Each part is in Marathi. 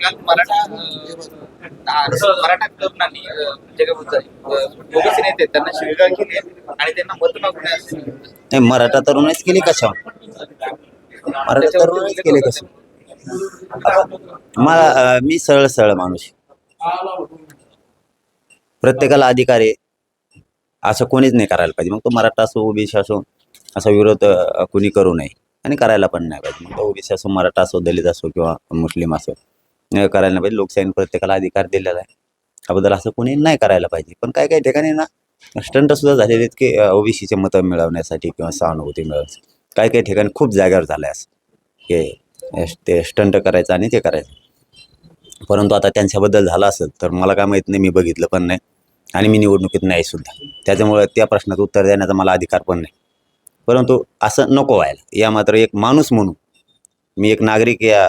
मराठा तरुणांनी ओबीसी नेते त्यांना शिवीगाळ केली आणि त्यांना मत नाही मराठा तरुणच केली कशा? मराठा तरुणच केले कशा? मला मी सरळ सरळ माणूस. प्रत्येकाला अधिकार आहे. असं कोणीच नाही करायला पाहिजे. मग तो मराठा असो ओबीसी असो असा विरोध कोणी करू नये. आणि करायला पण नाही पाहिजे. मग ओबीसी असो मराठा असो दलित असो किंवा मुस्लिम असो. करायला पाहिजे. लोकशाहीने प्रत्येकाला अधिकार दिलेला आहे. त्याबद्दल असं कोणी नाही करायला पाहिजे. पण काही काही ठिकाणी ना स्टंट सुद्धा झालेले आहेत की ओबीसीचे मतं मिळवण्यासाठी किंवा सहानुभूती मिळवण्यासाठी. काही काही ठिकाणी खूप जागेवर झालं आहे असं की ते स्टंट करायचं आणि ते करायचं. परंतु आता त्यांच्याबद्दल झालं असेल तर मला काय माहीत नाही. मी बघितलं पण नाही. आणि मी निवडणुकीत नाही सुद्धा. त्याच्यामुळे त्या प्रश्नाचं उत्तर देण्याचा मला अधिकार पण नाही. परंतु असं नको व्हायला. या मात्र एक माणूस म्हणून मी एक नागरिक या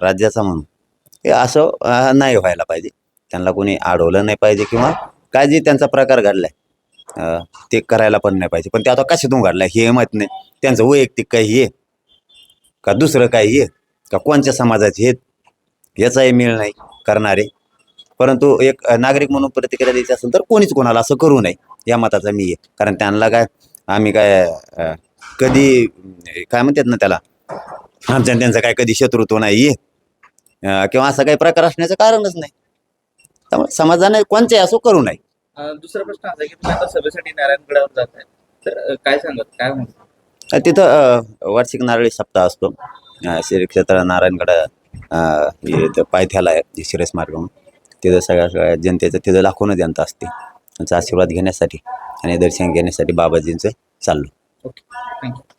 राज्याचा म्हणून हे असं नाही व्हायला पाहिजे. त्यांना कोणी अडवलं नाही पाहिजे किंवा काय जे त्यांचा प्रकार घडलाय. ते करायला पण नाही पाहिजे. पण ते आता कशातून घडलाय हे माहीत नाही. त्यांचं वैयक्तिक काही आहे का दुसरं काही आहे का कोणत्या समाजाचे आहेत याचाही मेळ नाही करणारे. परंतु एक नागरिक म्हणून प्रतिक्रिया द्यायची असेल तर कोणीच कोणाला असं करू नये. या मताचा मी आहे कारण त्यांना काय आम्ही काय कधी काय म्हणतात ना त्याला? आमच्या त्यांचं काय कधी शत्रुत्व नाही आहे किंवा असा काही प्रकार असण्याचं कारणच नाही. त्यामुळे समाजाने कोणचे असो करू नये. दुसरा प्रश्न असा की तुम्ही आता सभेसाठी नारायणगडावर जात आहे. तर काय सांगत काय म्हणतात तिथं वार्षिक नारळी सप्ताह असतो. श्री क्षेत्र नारायणगड पायथ्याला आहे शिरस मार्ग म्हणून. तिथं सगळ्या सगळ्या जनतेचं तिथं लाखोनं जनता असते. त्यांचा आशीर्वाद घेण्यासाठी आणि दर्शन घेण्यासाठी बाबाजींचं चाललो. Okay thank you.